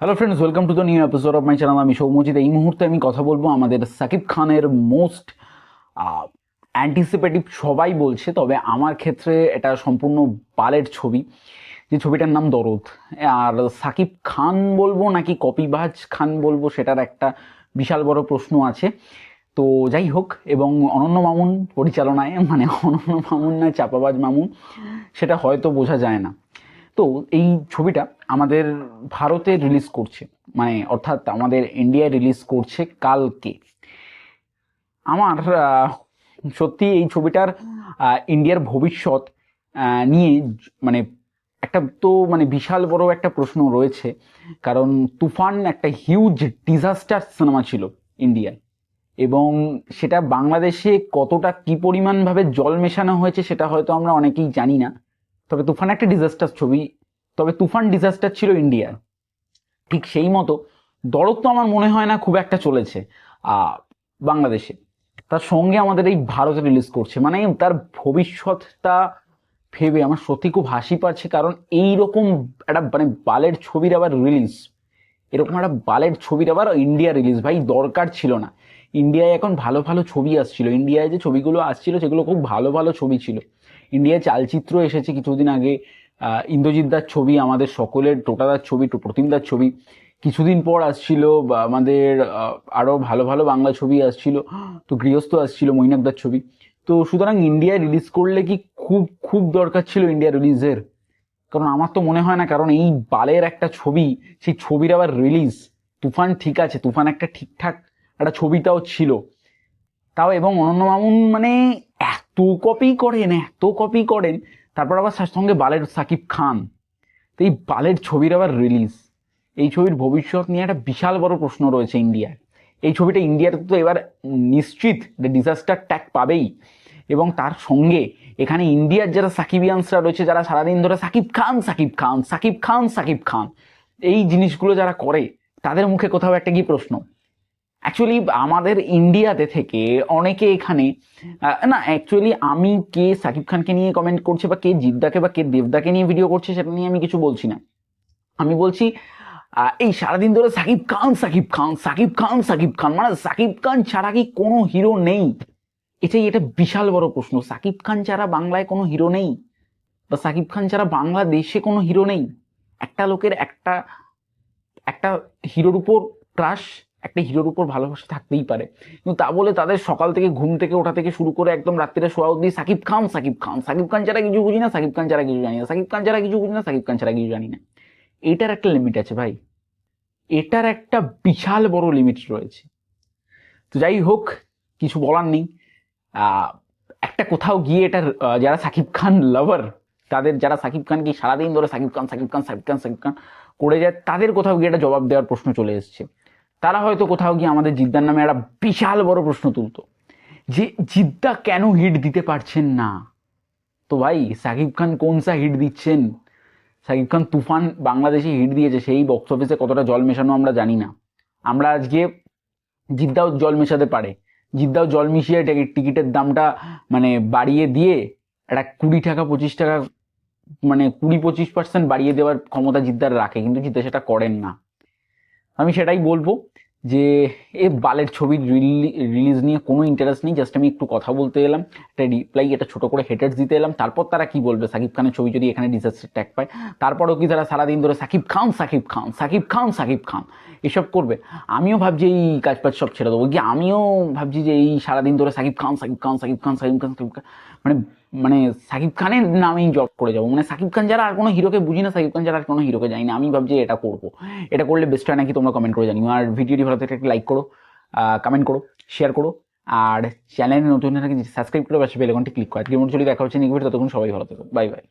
Hello friends welcome to the new episode of my channel আমি সৌমজিৎ। এই মুহূর্তে আমি কথা বলব আমাদের সাকিব খানের মোস্ট অ্যান্টিসিপেটিভ সবাই বলছে, তবে আমার ক্ষেত্রে এটা সম্পূর্ণ বালের ছবি, যে ছবিটার নাম দরদ। আর সাকিব খান বলব নাকি কপিবাজ খান বলব সেটার একটা বিশাল বড় প্রশ্ন আছে। তো যাই হোক, এবং অনন্য মামুন পরিচালনায় মানে অনন্য মামুন না, চাপাবাজ মামুন, সেটা হয়তো বোঝা যায় না। তো এই ছবিটা আমাদের ভারতে রিলিজ করছে। মানে অর্থাৎ আমাদের ইন্ডিয়ায় রিলিজ করছে কালকে। আমার সত্যি এই ছবিটার ইন্ডিয়ার ভবিষ্যৎ নিয়ে মানে একটা তো মানে বিশাল বড় একটা প্রশ্ন রয়েছে। কারণ তুফান একটা হিউজ ডিজাস্টার সিনেমা ছিল ইন্ডিয়ায় এবং সেটা বাংলাদেশে কতটা কি পরিমাণভাবে জল মেশানো হয়েছে সেটা হয়তো আমরা অনেকেই জানি না। তবে তুফান একটা ডিজাস্টার ছবি। তবে তুফান ডিজাস্টার ছিল ইন্ডিয়ার ঠিক সেই মতো দরদ তো আমার মনে হয় না খুব একটা চলেছে বাংলাদেশে। তার সঙ্গে আমাদের এই ভারতে রিলিজ করছে। মানে তার ভবিষ্যৎটা ভেবে আমার সত্যি খুব হাসি পাচ্ছে, কারণ এই রকম একটা মানে বালের ছবির আবার রিলিজ এরকম একটা বালের ছবির আবার ইন্ডিয়া রিলিজ ভাই দরকার ছিল না। ইন্ডিয়ায় এখন ভালো ভালো ছবি আসছিল। ইন্ডিয়ায় যে ছবিগুলো আসছিল সেগুলো খুব ভালো ভালো ছবি ছিল। ইন্ডিয়ায় চালচিত্র এসেছে কিছুদিন আগে। আহ, ইন্দ্রজিৎদার ছবি আমাদের সকলের টোটাদার ছবি প্রতিমদার ছবি কিছুদিন পর আসছিল। আমাদের আরও ভালো ভালো বাংলা ছবি আসছিল। তো গৃহস্থ আসছিল মৈনাকদার ছবি। তো সুতরাং ইন্ডিয়ায় রিলিজ করলে কি খুব খুব দরকার ছিল ইন্ডিয়া রিলিজের কারণ আমার তো মনে হয় না, কারণ এই বালের একটা ছবি, সেই ছবির আবার রিলিজ তুফান ঠিক আছে, তুফান একটা ঠিকঠাক একটা ছবিটাও ছিল। তাও এবং অনন্য মামুন মানে এত কপি করেন, এত কপি করেন, তারপর আবার তার সঙ্গে বালের সাকিব খান। তো এই বালের ছবির আবার রিলিজ এই ছবির ভবিষ্যৎ নিয়ে একটা বিশাল বড় প্রশ্ন রয়েছে ইন্ডিয়ার এই ছবিটা ইন্ডিয়ার তো এবার নিশ্চিত ডিজাস্টার ট্যাগ পাবেই। এবং তার সঙ্গে এখানে ইন্ডিয়ার যারা সাকিবিয়ানসরা রয়েছে, যারা সারাদিন ধরে সাকিব খান সাকিব খান সাকিব খান সাকিব খান, এই জিনিসগুলো যারা করে, তাদের মুখে কোথাও একটা কি প্রশ্ন? অ্যাকচুয়ালি আমাদের ইন্ডিয়াতে থেকে অনেকে এখানে না অ্যাকচুয়ালি আমি কে সাকিব খানকে নিয়ে কমেন্ট করছে বা কে জিদ্দাকে বা কে দেবদাকে নিয়ে ভিডিও করছে সেটা নিয়ে আমি কিছু বলছি না। আমি বলছি এই সারাদিন ধরে সাকিব খান সাকিব খান সাকিব খান সাকিব খান মানে সাকিব খান ছাড়া কি কোনো হিরো নেই? এটাই এটা বিশাল বড় প্রশ্ন। সাকিব খান ছাড়া বাংলায় কোনো হিরো নেই? বা সাকিব খান ছাড়া বাংলাদেশে কোনো হিরো নেই? একটা লোকের একটা একটা হিরোর উপর ক্রাশ একটা হিরোর উপর ভালোবাসা থাকতেই পারে। কিন্তু তা বলে তাদের সকাল থেকে ঘুম থেকে ওঠা থেকে শুরু করে একদম রাত্রিরে শোয়া অব্দি সাকিব খান সাকিব খান সাকিব খান ছাড়া কিছু বুঝি না, সাকিব খান ছাড়া কিছু জানি না, সাকিব খান ছাড়া কিছু বুঝি না, সাকিব খান ছাড়া কিছু জানি না। এটার একটা লিমিট আছে ভাই। এটার একটা বিশাল বড় লিমিট রয়েছে। তো যাই হোক, কিছু বলার নেই। একটা কোথাও গিয়ে এটার যারা সাকিব খান লাভার তাদের যারা সাকিব খানকে সারাদিন ধরে সাকিব খান সাকিব খান সাকিব খান সাকিব খান করে যায়, তাদের কোথাও গিয়ে একটা জবাব দেওয়ার প্রশ্ন চলে এসছে। তারা হয়তো কোথাও গিয়ে আমাদের জিদ্দার নামে একটা বিশাল বড় প্রশ্ন তুলতো, যে জিদ্দা কেন হিট দিতে পারছেন না? তো ভাই, সাকিব খান কোন সা হিট দিচ্ছেন? সাকিব খান তুফান বাংলাদেশে হিট দিয়েছে, সেই বক্স অফিসে কতটা জল মেশানো আমরা জানি না। আমরা আজকে জিদ্দাও জল মেশাতে পারে। জিদ্দাও জল মিশিয়ে টিকিট- টিকিটের দামটা মানে বাড়িয়ে দিয়ে একটা কুড়ি টাকা, পঁচিশ টাকা মানে কুড়ি, পঁচিশ পার্সেন্ট বাড়িয়ে দেওয়ার ক্ষমতা জিদ্দার রাখে, কিন্তু জিদ্দা সেটা করেন না। আমি সেটাই বলব। যে, এ বালের ছবির রিলিজ নিয়ে কোনো ইন্টারেস্ট নেই জাস্ট আমি একটু কথা বলতে এলাম, একটা রিপ্লাই এটা ছোটো করে হেটার্স দিতে এলাম, তারপর তারা কি বলবে? সাকিব খানের ছবি যদি এখানে ডিজাস্টার ট্যাগ পায়, তারপরেও কি তারা সারাদিন ধরে সাকিব খান সাকিব খান সাকিব খান সাকিব খান, এসব করবে? আমিও ভাবছি এই কাজ পাজ সব ছেড়ে দেবো। কি আমিও ভাবছি যে এই সারাদিন ধরে সাকিব খান সাকিব খান সাকিব খান সাকিব খান সাকিব খান মানে মানে সাকিব খানের নামেই জব করে যাব। মানে সাকিব খান যারা আর কোনো হিরোকে বুঝি না, সাকিব খান যারা আর কোনো হিরোকে জানি না। আমি ভাবছি এটা করব। এটা করলে বেস্ট হয় নাকি তোমরা কমেন্ট করে জানি আর ভিডিওটি ভালো থেকে লাইক করো কমেন্ট করো শেয়ার করো। আর চ্যানেলে নতুন সাবস্ক্রাইব করে পাশে বেলেকনটি ক্লিক করো। আজকের মতো চলে, দেখা হচ্ছে নিকবে ততক্ষণ সবাই ভালো থেকো। Bye bye